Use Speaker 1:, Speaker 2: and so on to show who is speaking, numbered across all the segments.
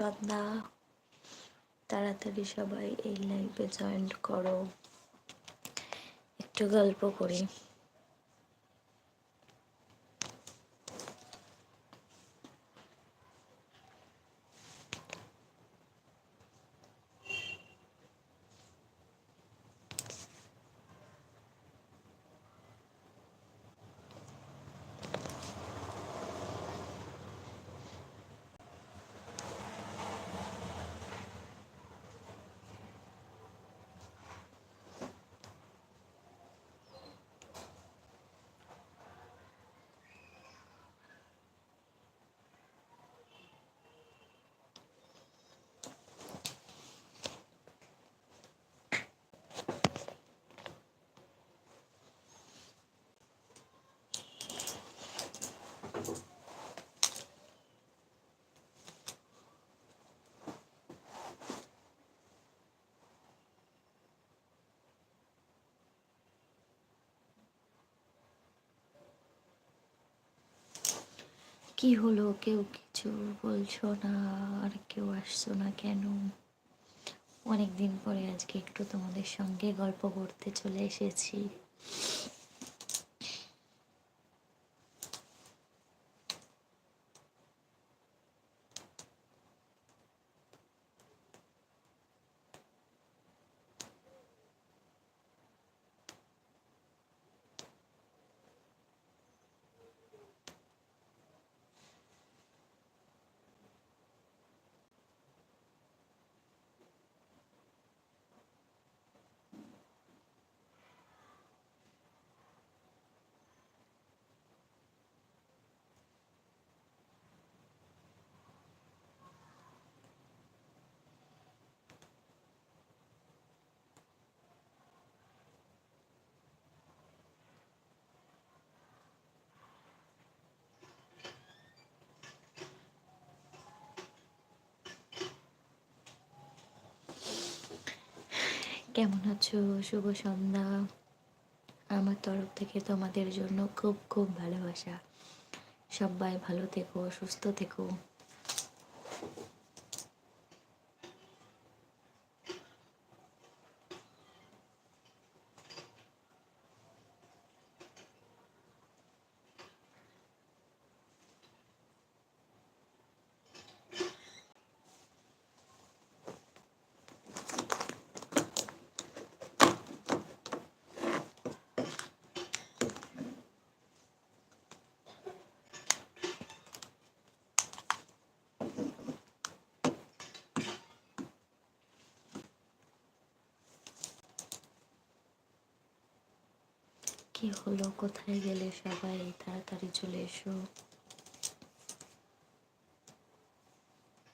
Speaker 1: সন্ধ্যা তাড়াতাড়ি সবাই এই লাইভে জয়েন্ট করো। একটু গল্প করি। কি হলো? কেউ কিছু বলছো না, আর কেউ আসছো না কেন? অনেক দিন পরে আজকে একটু তোমাদের সঙ্গে গল্প করতে চলে এসেছি। কেমন আছো? শুভ সন্ধ্যা। আমার তরফ থেকে তোমাদের জন্য খুব খুব ভালোবাসা। সবাই ভালো থেকো, সুস্থ থেকো। কি হলো? কোথায় গেলে সবাই? তাড়াতাড়ি চলে এসো।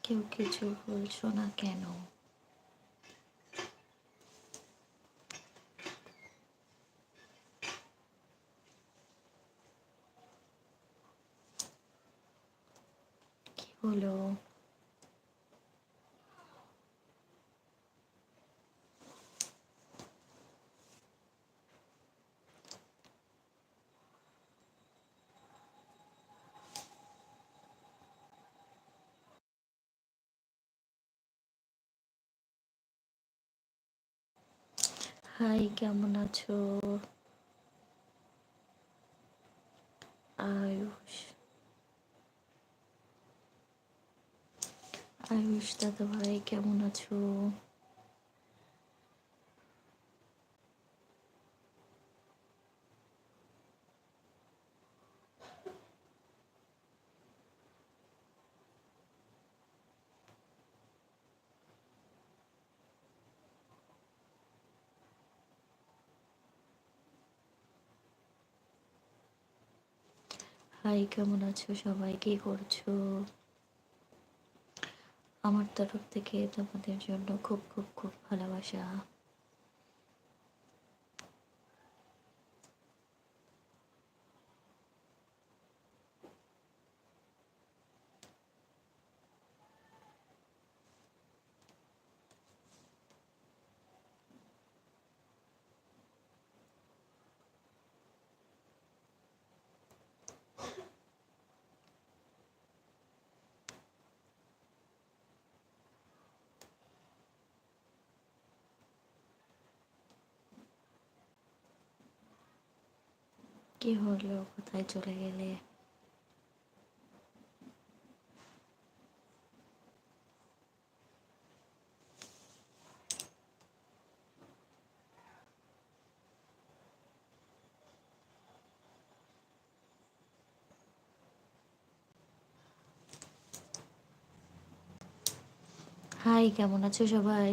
Speaker 1: কেউ কিছু বলছো না কেন? কি হলো? হাই কেমন আছো? আয়ুষ আয়ুষ দাদা ভাই কেমন আছো? হাই, কেমন আছো সবাই? কি করছ? আমার তরফ থেকে তোমাদের জন্য খুব খুব খুব ভালোবাসা। কি হলো? কোথায় চলে গেলে? হাই কেমন আছো সবাই?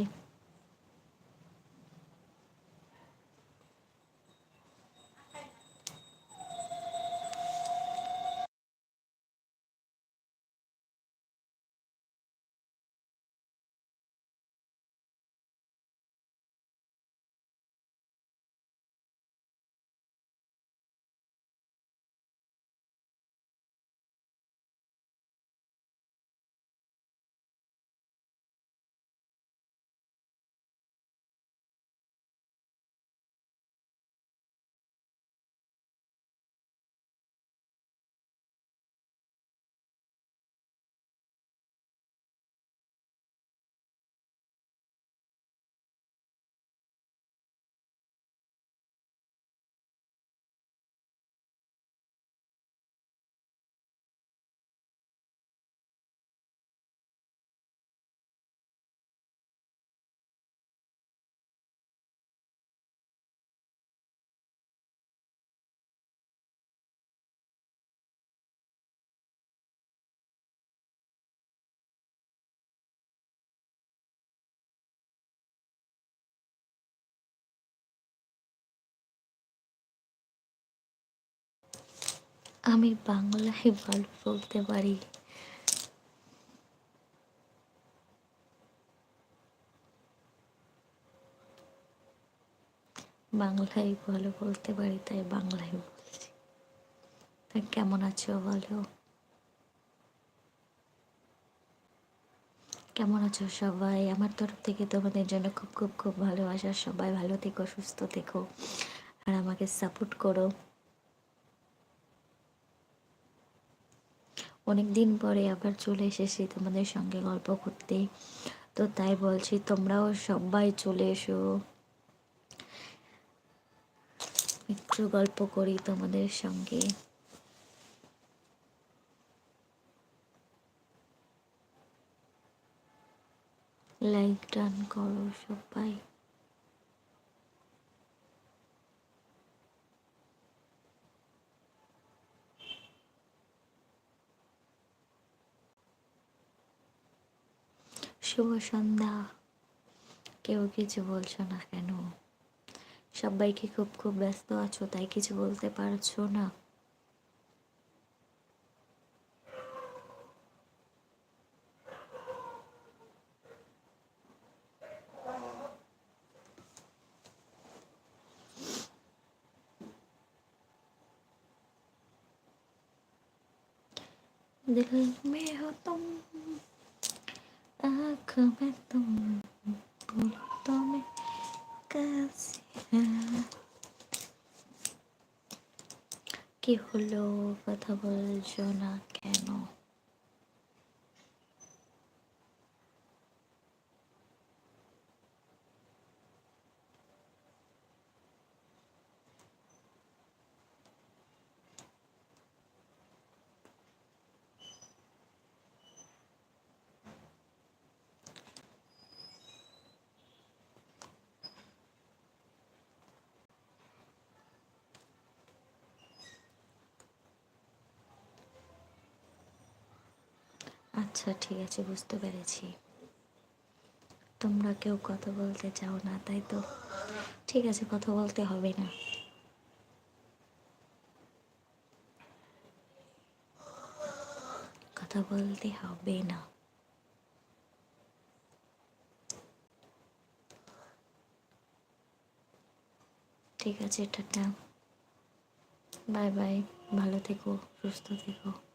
Speaker 1: আমি বাংলায় ভালো বলতে পারি। বাংলায় ভালো বলতে পারি, তাই বাংলায় বলছি। তা কেমন আছো বলো? কেমন আছো সবাই? আমার তরফ থেকে তোমাদের জন্য খুব খুব খুব ভালোবাসা। সবাই ভালো থেকো, সুস্থ থেকো। আর আমাকে সাপোর্ট করো। অনেক দিন পরে আবার চলে এসেছি তোমাদের সঙ্গে গল্প করতে। তো তাই বলছি, তোমরাও সবাই চলে এসো। একটু গল্প করি তোমাদের সঙ্গে। লাইক টান করো সবাই। শুভ সন্ধ্যা কেউ কিছু বলছো না কেন সবাইকে খুব খুব ব্যস্ত আছো তাই কিছু বলতে পারছো না दिल में हो तुम أقبلتم قلتم كاسها কি হলো কথা বলছো না কেন আচ্ছা ঠিক আছে, বুঝতে পেরেছি। তোমরা কেউ কথা বলতে চাও না, তাই তো? ঠিক আছে, কথা বলতে হবে না। কথা বলতে হবে না। ঠিক আছে, টাটা। বাই বাই, ভালো থেকো, সুস্থ থেকো।